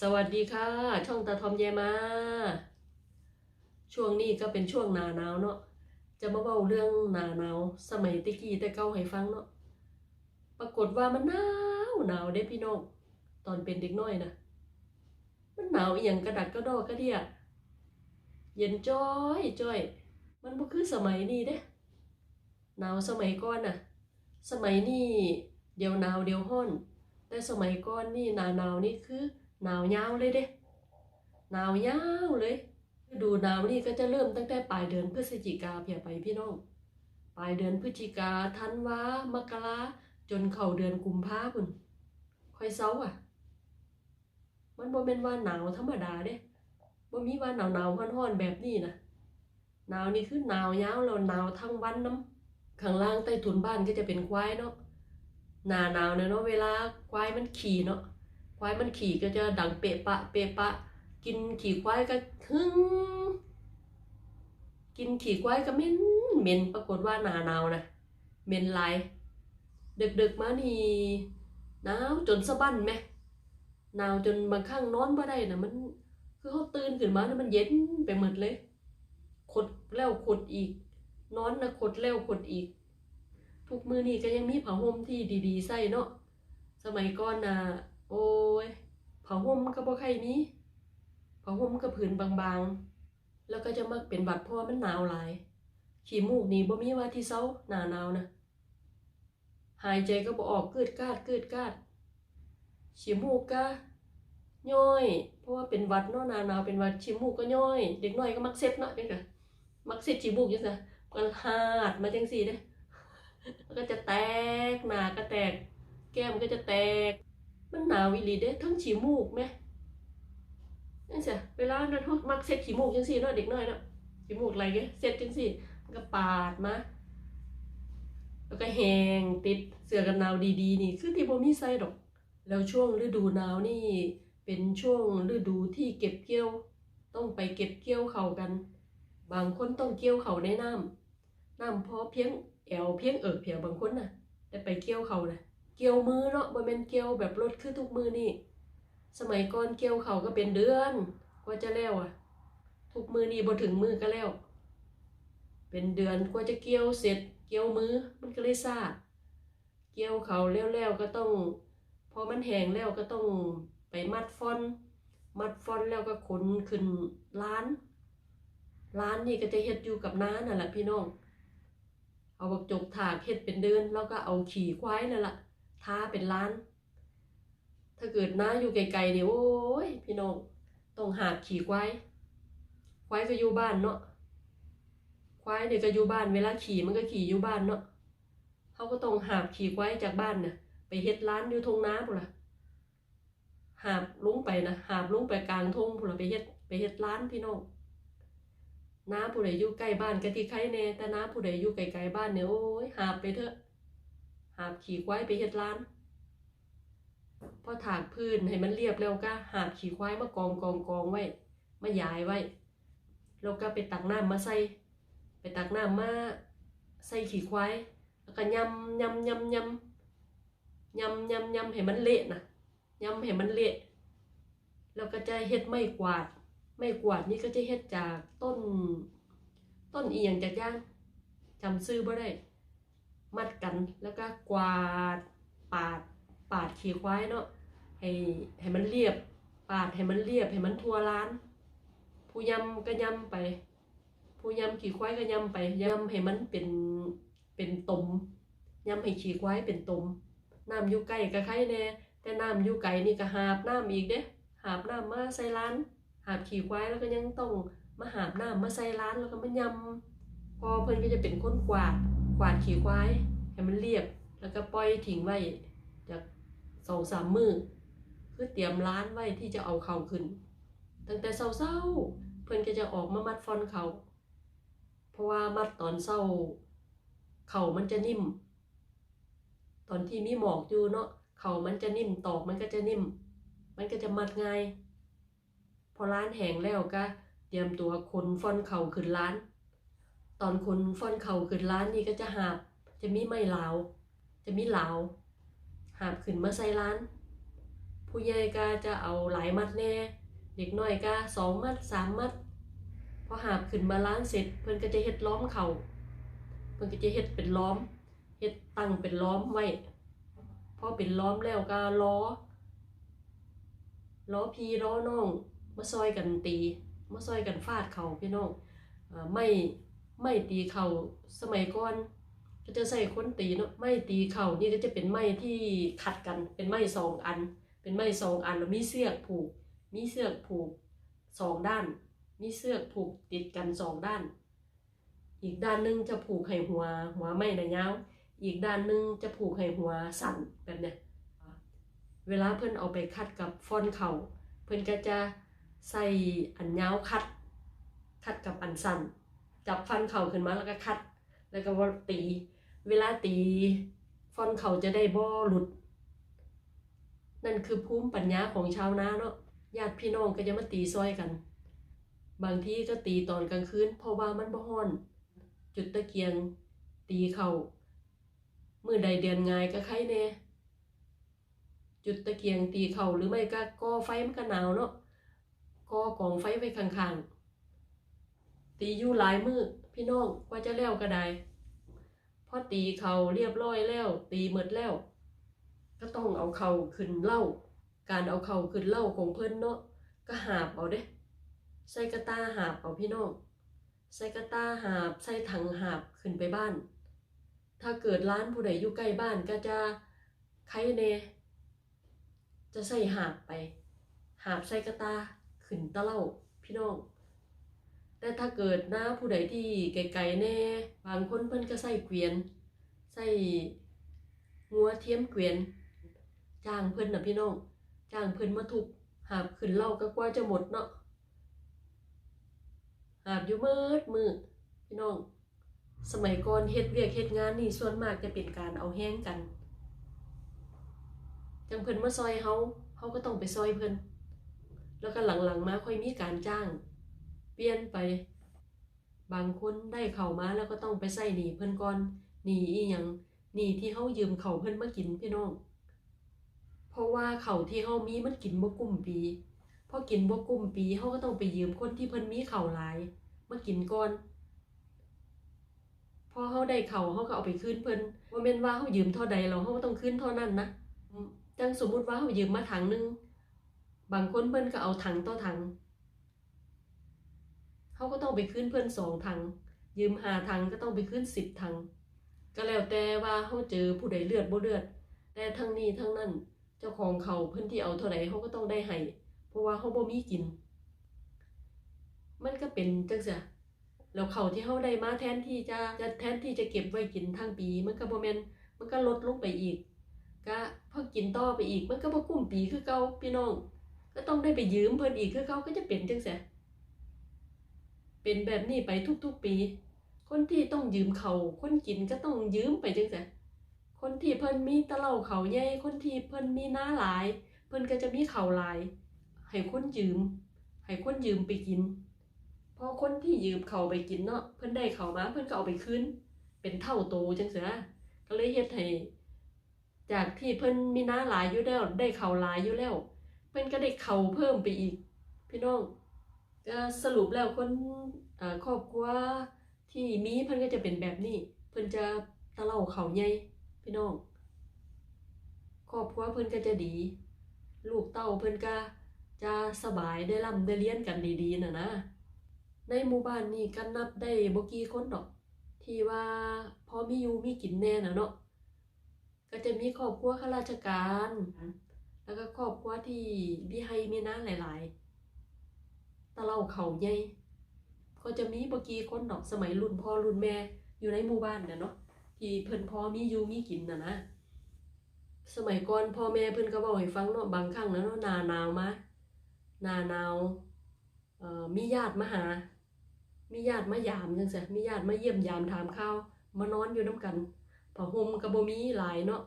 สวัสดีค่ะ ช่องตาทอมเยมา ช่วงนี้ก็เป็นช่วงหนาหนาวเนาะจะมาเว้าเรื่องหนาหนาวสมัยตะกี้แต่เก่าให้ฟังเนาะปรากฏว่ามันหนาวหนาวเด้พี่น้องตอนเป็นเด็กน้อยนะมันหนาวอหย่างกระดัดกระดอกกระเดียเย็นจ้อยจ้อย มันบ่คือสมัยนี้เด้หนาวสมัยก่อนน่ะ สมัยนี้เดี๋ยวหนาวเดี๋ยวร้อน แต่สมัยก่อนนี่หนาหนาวนี่คือ หนาวยาวเลยเด้หนาวยาวเลย ดูหนาวนี่ก็จะเริ่มตั้งแต่ปลายเดือนพฤศจิกาเพียไปพี่น้อง ปลายเดือนพฤศจิกาธันวามกราจนเข้าเดือนกุมภาพันธ์ค่อยเซาอะ มันบ่แม่นว่าหนาวธรรมดาเด้บ่มีว่าหนาวหนาวๆร้อนๆแบบนี้นะหนาวนี่คือหนาวยาวแล้วหนาวทั้งวันน้ำข้างล่างใต้ถุนบ้านก็จะเป็นควายเนาะหนาหนาวเนี่ยเนาะเวลาควายมันขี่เนาะ ควายมันขี่ก็จะดังเปะปะ เปะปะ กินขี่ควายก็ฮึ่งกินขี่ควายก็เหม็นเหม็นปรากฏว่าหนาหนาวนะเหม็นหลายดึกๆมานี่หนาวจนสะบั้นไหมหนาวจนบางครั้งนอนบ่ได้นะมัน คือเขาตื่นขึ้นมาแล้วมันเย็นไปหมดเลยขดแล้วขดอีก นอนนะขดแล้วขดอีก ทุกมือนี่ก็ยังมีผ้าห่มที่ดีๆใส่เนาะสมัยก่อนน่ะ ผ้าห่มก็บ่ใครมีผ้าห่มก็ผืนบางๆ แล้วก็จะมักเป็นบัดเพราะว่ามันหนาวหลาย ขี้มูกนี่บ่มีว่าที่เซาหนาหนาวนะหายใจก็บ่ออกกึดกาดกึดกาดขี้มูกก็ย่อย เพราะว่าเป็นวัดเนาะหนาหนาวเป็นวัดขี้มูกก็ย่อย เด็กน้อยก็มักเซ็ดเนาะเด็กอะมักเซ็ดขี้มูกจังซี่ก็หาดมาจังซี่เด้มันก็จะแตกหนาก็แตก แก้มก็จะแตก มันหนาวอีหลีเด้ทั้งฉีมูกไหมนั่นสิเวลานั้นเขามักเซ็ตฉีมูกจังสี่เนาะเด็กน้อยเนาะฉีมูกอะไรเงี้ยเซ็ตจังสี่มันก็ปาดมาแล้วก็แหงติดเสื้อกันหนาวดีๆ นี่คือที่บ่มีใส่ดอก แล้วช่วงฤดูหนาวนี่ เป็นช่วงฤดูที่เก็บเกี่ยว ต้องไปเก็บเกี่ยวเขากัน บางคนต้องเกี่ยวเขาในน้ำน้ำพอเพียงแอวเพียงเอิกเพียงบางคนน่ะได้ไปเกี่ยวเขาน่ะ เกี่ยวมือเนาะบ่แม่นเกี่ยวแบบรถคือทุกมือนี่ สมัยก่อนเกี่ยวเขาก็เป็นเดือนกว่าจะแล้วอะ ทุกมือนี่บ่ถึงมือก็แล้ว เป็นเดือนกว่าจะเกี่ยวเสร็จ เกี่ยวมือมันก็เลยซาเกี่ยวเขาแล้วๆก็ต้องพอมันแห้งแล้วก็ต้องไปมัดฟอน มัดฟอนแล้วก็ขนขึ้นร้าน ร้านนี่ก็จะเฮ็ดอยู่กับน้านั่นแหละพี่น้องเอาบักจกถากเฮ็ดเป็นเดือนแล้วก็เอาขี่ควายนั่นละ ท้าเป็นล้าน ถ้าเกิดน้าอยู่ไกลๆเนี่ยโอ้ยพี่น้องต้องหาบขี่ควายควายก็อยู่บ้านเนาะควายเนี่ยก็อยู่บ้านเวลาขี่มันก็ขี่อยู่บ้านเนาะเขาก็ต้องหาบขี่ควายจากบ้านเนี่ยไปเฮ็ดร้านอยู่ทงน้าพุ่นล่ะหาบลงไปนะหาบลงไปกลางทงพุ่นล่ะไปเฮ็ดไปเฮ็ดร้านพี่น้องน้าผู้ใดอยู่ใกล้บ้านก็ที่ใครแน่แต่น้าผู้ใดอยู่ไกลๆบ้านเนี่ยโอ้ยหาบไปเถอะ หาบขี่ควายไปเฮ็ดร้านพอถากพื้นให้มันเรียบแล้วก็หาบขี่ควายมากองกองกองไว้มาย้ายไว้แล้วก็ไปตักน้ำมาใส่ ไปตักน้ำมาใส่ขี่ควายแล้วก็ยำยำยำยำยำยำยำให้มันเละนะยำให้มันเละแล้วก็จะเฮ็ดไม้กวาด ไม่กวาดนี่ก็จะเฮ็ดจากต้น ต้นอียงจากย่างจำซื้อบ่ได้ มัดกันแล้วก็กวาดปาดปาดขี่ควายเนาะให้ให้มันเรียบ ปาดให้มันเรียบให้มันทั่วร้าน ผู้ยำก็ยำไป ผู้ยำขี่ควายก็ยำไปยำให้มันเป็นเป็นตมยำให้ขี่ควายเป็นตมน้ำอยู่ใกล้ก็ใครแน่แต่น้ำอยู่ไกลนี่ก็หาบน้ำอีกเด้หาบน้ำมาใส่ร้าน หาบขี่ควายแล้วก็ยังต้องมาหาบน้ำมาใส่ร้านแล้วก็มายำพอเพื่อนก็จะเป็นคนกวาด กวาดขี่ควายให้มันเรียบ แล้วก็ปล่อยทิ้งไว้จากสองสามมือคือเตรียมร้านไว้ที่จะเอาเขาขึ้น ตั้งแต่เศร้าๆเพื่อนก็จะออกมามัดฟอนเขา เพราะว่ามัดตอนเศร้า เขามันจะนิ่ม ตอนที่มีหมอกอยู่เนาะเขามันจะนิ่มตอกมันก็จะนิ่ม มันก็จะมัดง่าย พอร้านแห้งแล้วก็เตรียมตัวคนฟอนเข่าขึ้นร้าน ตอนคนฟ้อนเข่าขึ้นร้านนี่ก็จะหาบ จะมีไม้ลาจะมีเหลาหาบขึ้นมาใส่ร้าน ผู้ใหญ่ก็จะเอาหลายมัดแน่ เด็กน้อยก็สองมัดสามมัดพอหาบขึ้นมาล้างเสร็จ เพิ่นก็จะเฮ็ดล้อมเขาเพิ่นก็จะเฮ็ดเป็นล้อมเฮ็ดตั้งเป็นล้อมไว้พอเป็นล้อมแล้วก็ล้อล้อพี่ล้อน้องมาซอยกันตีมาซอยกันฟาดเขาพี่น้องอไม่ ไม่ตีเข่าสมัยก่อนก็จะใส่คนตีเนาะไม่ตีเข่านี่ก็จะเป็นไม้ที่ขัดกันเป็นไม้สองอัน เป็นไม้สองอันแล้วมีเสือกผูก มีเสือกผูกสองด้าน มีเสือกผูกติดกันสองด้าน อีกด้านหนึงจะผูกให้หัวหัวไม้นะยาวอีกด้านหนึงจะผูกให้หัวสั่นแบบเนี้ยเวลาเพิ่อนเอาไปคัดกับฟอนเข่าเพิ่อนก็จะใส่อันยาวคัดคัดกับอันสั้น จับฟันเข่าขึ้นมาแล้วก็คัด แล้วก็ตี เวลาตีฟ้อนเข่าจะได้บ่หลุด นั่นคือภูมิปัญญาของชาวนาเนาะญาติพี่น้องก็จะมาตีซอยกัน บางที่ก็ตีตอนกลางคืนเพราะว่ามันบ่ฮ้อน จุดตะเกียง ตีเข่ามือใดเดือนงายก็ใครแน่จุดตะเกียงตีเข่าหรือไม่ก็ก่อไฟมันก็หนาวเนาะก่อกองไฟไว้ข้างๆ ตีอยู่หลายมือพี่น้องว่าจะแล้วก็ได้พอตีเขาเรียบร้อยแล้ว ตีหมดแล้ว ก็ต้องเอาเขาขึ้นเล่า การเอาเขาขึ้นเล่าของเพิ่อนเนาะก็หาบเอาเด้ใส่กระตาหาบเอาพี่น้องใส่กระตาหาบใส่ถังหาบขึ้นไปบ้าน ถ้าเกิดร้านผู้ใดอยู่ใกล้บ้านก็จะใครเนจะใส่หาบไป หาบใส่กระตาขึ้นตะเล่าพี่น้อง แต่ถ้าเกิดหน้าผู้ใดที่ไกลๆแน่ บางคนเพิ่นก็ใส่เกวียน ใส่งัวเทียมเกวียน จ้างเพิ่นน่ะพี่น้อง จ้างเพิ่นมาทุบหาบขึ้นเล่าก็กว่าจะหมดเนาะหาบอยู่เมิดมือพี่น้อง สมัยก่อนเฮ็ดเวียกเฮ็ดงานนี่ส่วนมากจะเป็นการเอาแห้งกันจังเพิ่นมาซอยเฮาเฮาก็ต้องไปซอยเพิ่นแล้วก็หลังๆมาค่อยมีการจ้าง เปลี่ยนไป บางคนได้เข้ามาแล้วก็ต้องไปใส่หนีเพิ่นก่อนหนีอีหยังหนีที่เฮายืมเขาเพิ่นมากินพี่น้อง เพราะว่าเขาที่เฮามีมันกินบ่กุ้มปีพอกินบ่กุ้มปีเฮาก็ต้องไปยืมคนที่เพิ่นมีเข้าหลายมากินก่อนพอเฮาได้เขาเฮาก็เอาไปคืนเพิ่นบ่าแม่นว่าเฮายืมเท่าใดแล้วเฮาก็ต้องคืนเท่านั้นนะจังสมมุติว่าเฮายืมมาถังนึง บางคนเพิ่นก็เอาถังต่อถัง เฮาก็ต้องไปคืนเพิ่อนสองถังยืมหาถังก็ต้องไปคืนสิบถังก็แล้วแต่ว่าเฮาเจอผู้ใดเลือดบ่เลือด แต่ทั้งนี้ทั้งนั้นเจ้าของเขาเพิ่อนที่เอาเท่าใดเฮาก็ต้องได้ให้เพราะว่าเฮาบ่มีกิน มันก็เป็นจังซี่แล้วเขาที่เฮาได้มาแทนที่จะจะแทนที่จะเก็บไว้กินทั้งปี มันก็บ่แมนมันก็ลดลงไปอีก ก็พอกินต่อไปอีกมันก็บ่กุ้มปีคือเก่าพี่น้อง ก็ต้องได้ไปยืมเพิ่นอีกคือเก่าก็จะเป็นจังซี่ เป็นแบบนี้ไปทุกๆปี คนที่ต้องยืมเขาคนกินก็ต้องยืมไปจังซี่คนที่เพิ่นมีตะเหล่าเขาใหญ่คนที่เพิ่นมีหน้าหลาย เพิ่นก็จะมีเขาหลาย ให้คนยืม ให้คนยืมไปกิน พอคนที่ยืมเขาไปกินเนาะเพิ่นได้เขามาเพิ่นก็เอาไปคืนเป็นเท่าโตจังซี่ก็เลยเฮ็ดให้จากที่เพิ่นมีหน้าหลายอยู่แล้วได้เขาหลายอยู่แล้ว เพิ่นก็ได้เขาเพิ่มไปอีก พี่น้อง ก็สรุปแล้วคนครอบครัวที่มีเพิ่นก็จะเป็นแบบนี้ เพิ่นจะตะเล่าเขาใหญ่พี่น้องครอบครัวเพิ่นก็จะดี ลูกเต้าเพิ่นก็จะสบายได้ร่ำได้เรียนกันดีๆนะนะ ในหมู่บ้านนี่ก็นับได้บ่กี่คนดอก ที่ว่าพอมีอยู่มีกินแน่นะเนาะก็จะมีครอบครัวข้าราชการ แล้วก็ครอบครัวที่มีให้มีน้าหลาย ๆ ตะเล่าเขาใหญ่ก็จะมีบ่กี่คนดอกสมัยรุ่นพ่อรุ่นแม่อยู่ในหมู่บ้านน่ะเนาะที่เพิ่นพ่อมีอยู่มีกินนะนะสมัยก่อนพ่อแม่เพิ่นก็เว้าให้ฟังเนาะบางครั้งนะเนาะหนาหนาวมาหนาหนาวเอ่อมีญาติมาหา มีญาติมายามจังซี่มีญาติมาเยี่ยมยามถามข่าวมานอนอยู่นํกันผ้าห่มก็บ่มีหลายเนาะ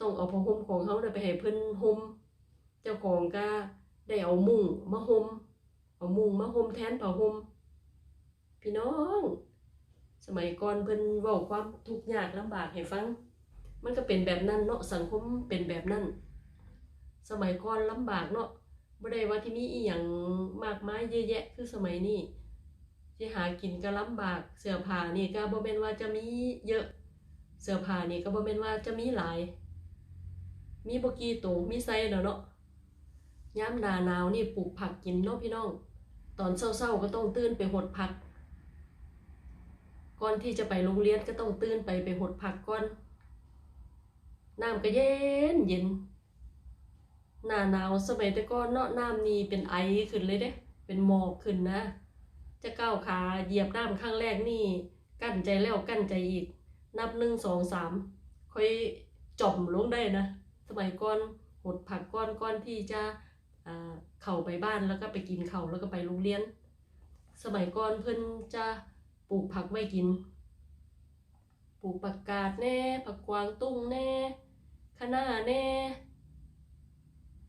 ต้องเอาผ้าห่มของเขาไปให้เพิ่นห่มเจ้าของก็ได้เอามุ้งมาห่ม เอามุ้งมาห่มแทนผ้าห่มพี่น้อง สมัยก่อนเพิ่นเว้าความทุกข์ยากลำบากให้ฟัง มันก็เป็นแบบนั้นเนาะสังคมเป็นแบบนั้น สมัยก่อนลำบากเนาะบ่ได้ว่าที่มีอีหยังมากมายเยอะแยะคือสมัยนี้ที่หากินก็ลำบากเสื้อผ้านี่ก็บ่แม่นว่าจะมีเยอะ เสื้อผ้านี่ก็บ่แม่นว่าจะมีหลาย มีบ่กี่ตัวมีไซส์แล้วเนาะยามหน้าหนาวนี่ปลูกผักกินเนาะพี่น้อง ตอนเช้าๆก็ต้องตื่นไปหดผัก ก่อนที่จะไปโรงเรียนก็ต้องตื่นไปไปหดผักก่อน น้ำก็เย็นเย็น หน้าหนาวสมัยแต่ก่อนเนาะน้ำนี่เป็นไอขึ้นเลยเด้ เป็นหมอกขึ้นนะ จะก้าวขาเหยียบน้ำครั้งแรกนี่ กั้นใจแล้วกั้นใจอีก นับหนึ่งสองสามค่อยจมลงได้นะ สมัยก่อนหดผักก้อนก้อนที่จะ เข้าไปบ้านแล้วก็ไปกินเข้าแล้วก็ไปโรงเรียน สมัยก่อนเพิ่นจะปลูกผักไว้กิน ปลูกผักกาดแน่ ผักกวางตุ้งแน่คะน้าแน่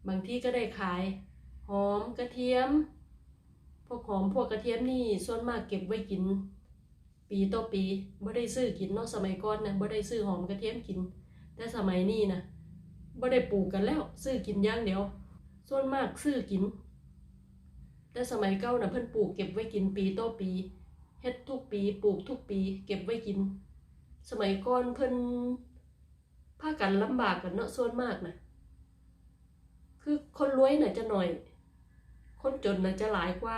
บางที่ก็ได้ขาย หอมกระเทียม พวกหอมพวกกระเทียมนี่ส่วนมากเก็บไว้กิน ปีต่อปีบ่ได้ซื้อกินเนาะสมัยก่อนนะบ่ได้ซื้อหอมกระเทียมกิน แต่สมัยนี้นะบ่ได้ปลูกกันแล้ว ซื้อกินอย่างเดียว ส่วนมากซื้อกิน แต่สมัยเก่านะเพิ่นปลูกเก็บไว้กินปีต่อปีเฮ็ดทุกปีปลูกทุกปี เก็บไว้กิน สมัยก่อนเพิ่นพากันลำบากกันเนาะส่วนมากนะคือคนรวยน่ะจะหน่อย คนจนน่ะจะหลายกว่า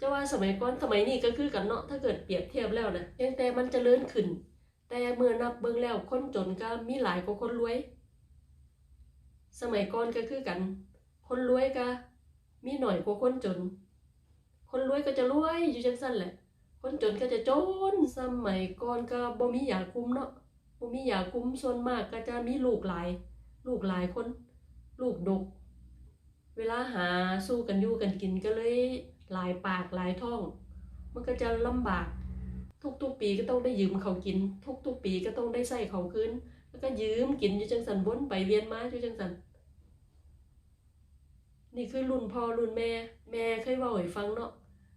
จะว่าสมัยก่อนสมัยนี้ก็คือกันเนาะถ้าเกิดเปรียบเทียบแล้วนะเพียงแต่มันจเจริญขึ้น แต่เมื่อนับเบิ่งแล้วคนจนก็มีหลายกว่าคนรวย สมัยก่อนก็คือกัน คนรวยก็มีหน่อยกว่าคนจน คนรวยก็จะรวยอยู่จังซั่นแหละ คนจนก็จะจนสมัยก่อนก็บ่มียาคุ้มเนาะบ่มียาคุ้มส่วนมากก็จะมีลูกหลาย ลูกหลายคน ลูกดก เวลาหาสู้กันอยู่กันกินก็เลยหลายปากหลายท้อง มันก็จะลำบาก ทุกๆปีก็ต้องได้ยืมเขากิน ทุกๆปีก็ต้องได้ใส่เขาคืนแล้วก็ยืมกินอยู่จังสันวนไปเวียนมาอยู่จังสัน นี่คือรุ่นพ่อรุ่นแม่ แม่เคยว่าให้ฟังเนาะ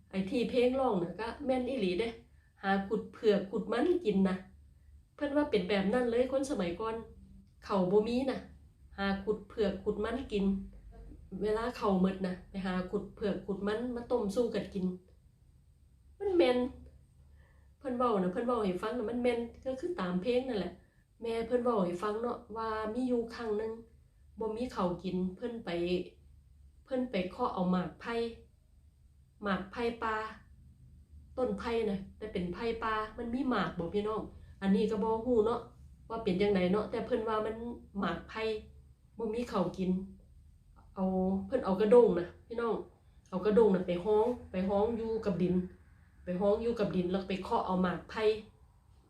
ไอ้ที่เพลงร้องน่ะก็แม่นอีหลีเด้ หาขุดเผือกขุดมันกินนะเพิ่นว่าเป็นแบบนั้นเลยคนสมัยก่อน เข่าบ่มีนะหาขุดเผือกขุดมันกิน เวลาเข่าหมดนะไปหาขุดเผือกขุดมันมาต้มสู้กันกิน มันแมนเพิ่นเว้านะเพิ่นเว้าให้ฟังนะมันแมนก็คือตามเพลงนั่นแหละ แม่เพิ่นเว้าให้ฟังเนาะว่ามีอยู่ครั้งนึงบ่มีเข้ากินเพิ่นไป เพิ่นไปเคาะเอาหมากไผ่หมากไผ่ปลาต้นไผ่นะแต่เป็นไผ่ปลามันมีหมากบ่พี่น้อง อันนี้ก็บ่ฮู้เนาะว่าเป็นจังไดเนาะแต่เพิ่นว่ามันหมากไผ่บ่มีข้าวกิน เอาเพิ่นเอากระด้งนะพี่น้อง เอากระด้งนะไปห้อง ไปห้องอยู่กับดิน ไปห้องอยู่กับดินแล้วไปเคาะเอาหมากไผ่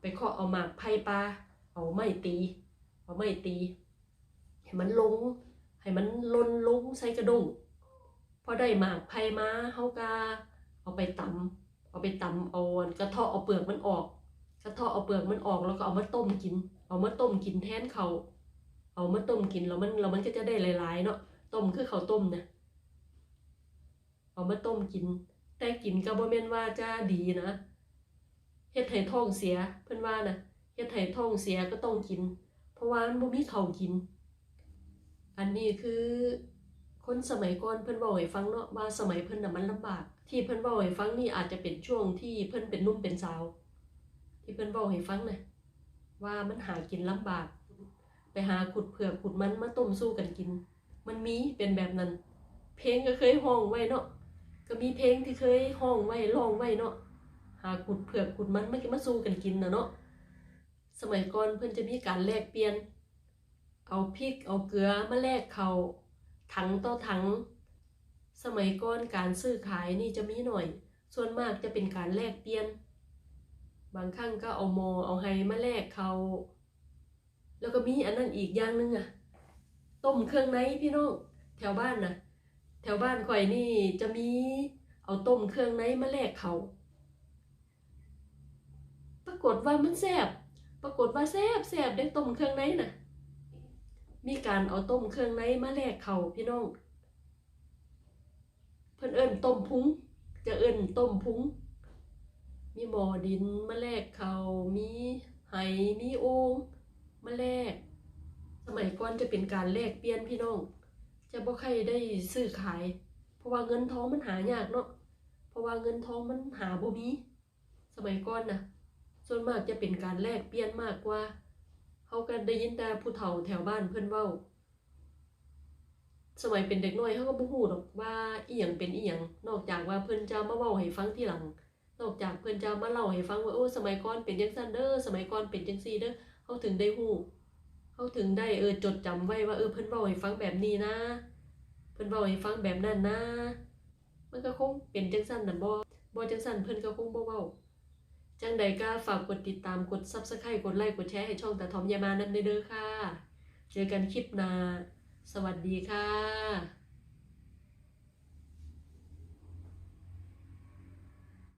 ไปเคาะเอาหมากไผ่ปลาเอาไม้ตี เอาไม้ตี ให้มันลง ให้มันลนลงใส่กระด้ง พอได้หมากไผ่มาเฮาก็เอาไปตำเอาไปตำเอาอันกระเทาะเอาเปลือกมันออก กระเทาะเอาเปลือกมันออกแล้วก็เอามาต้มกิน เอามาต้มกินแทนเขาวเอามาต้มกินแล้วมันแล้วมันก็จะได้หลายๆเนาะต้มคือข้าวต้มนะเอามาต้มกิน แต่กินก็บ่แม่นว่าจะดีนะเฮ็ดให้ท้องเสียเพิ่นว่านะเฮ็ดให้ท้องเสียก็ต้องกิน เพราะว่ามันบ่มีข้ากิน อันนี้คือ คนสมัยก่อนเพิ่นเว้าให้ฟังเนาะว่าสมัยเพิ่นน่ะมันลำบาก ที่เพิ่นเว้าให้ฟังนี่อาจจะเป็นช่วงที่เพิ่นเป็นนุ่มเป็นสาว ที่เพิ่นเว้าให้ฟังน่ะว่ามันหากินลำบาก ไปหาขุดเผือกขุดมันมาต้มสู้กันกิน มันมีเป็นแบบนั้น เพลงก็เคยห้องไว้เนาะก็มีเพลงที่เคยห้องไว้ร้องไว้เนาะหาขุดเผือกขุดมันไม่กินมาสู้กันกินนะเนาะสมัยก่อนเพิ่นจะมีการแลกเปลี่ยน เอาพริกเอาเกลือมาแลกเขา ถังต่อถัง สมัยก่อนการซื้อขายนี่จะมีหน่อย ส่วนมากจะเป็นการแลกเปลี่ยน บางครั้งก็เอาหมอเอาไฮมาแลกเขาแล้วก็มีอันนั้นอีกอย่างหนึงอะต้มเครื่องในพี่น้องแถวบ้านนะแถวบ้านข่อยนี่จะมีเอาต้มเครื่องในมาแลกเขา ปรากฏว่ามันแซ่บปรากฏว่าแซ่บแซ่บได้ต้มเครื่องในน่ะ มีการเอาต้มเครื่องในมาแลกเขาพี่น้อง เพิ่นเอิ้นต้มพุงจะเอิ้นต้มพุงมีหม้อดินมาแลกเขามีไหมีโอ่งมาแลก สมัยก่อนจะเป็นการแลกเปลี่ยนพี่น้อง จะบ่ใครได้ซื้อขาย เพราะว่าเงินทองมันหายากเนาะ เพราะว่าเงินทองมันหาบ่มี สมัยก่อนนะส่วนมากจะเป็นการแลกเปลี่ยนมากกว่า เฮาก็ได้ยินแต่ผู้เฒ่าแถวบ้านเพิ่อนเว้า สมัยเป็นเด็กน้อยเฮาก็บ่ฮู้ดอกว่าอีหยังเป็นอีหยังนอกจากว่าเพิ่อนจะมาเว้าให้ฟังทีหลัง นอกจากเพิ่อนจะมาเล่าให้ฟังว่าโอ้สมัยก่อนเป็นจังซั่นเด้อสมัยก่อนเป็นจังซี่เด้อเฮาถึงได้ฮู้เฮาถึงได้เออจดจำไว้ว่าเออเพิ่อนเว้าให้ฟังแบบนี้นะ เพิ่อนเว้าให้ฟังแบบนั้นนะ มันก็คงเป็นจังซั่นนั่นบ่บ่จังซั่นเพิ่นก็คงบ่เว้า จังใดก็ฝากกดติดตามกด Subscribe กดไลค์กดแชร์ให้ช่องตาทอมยามานั่นเด้อค่ะ เจอกันคลิปหน้า สวัสดีค่ะ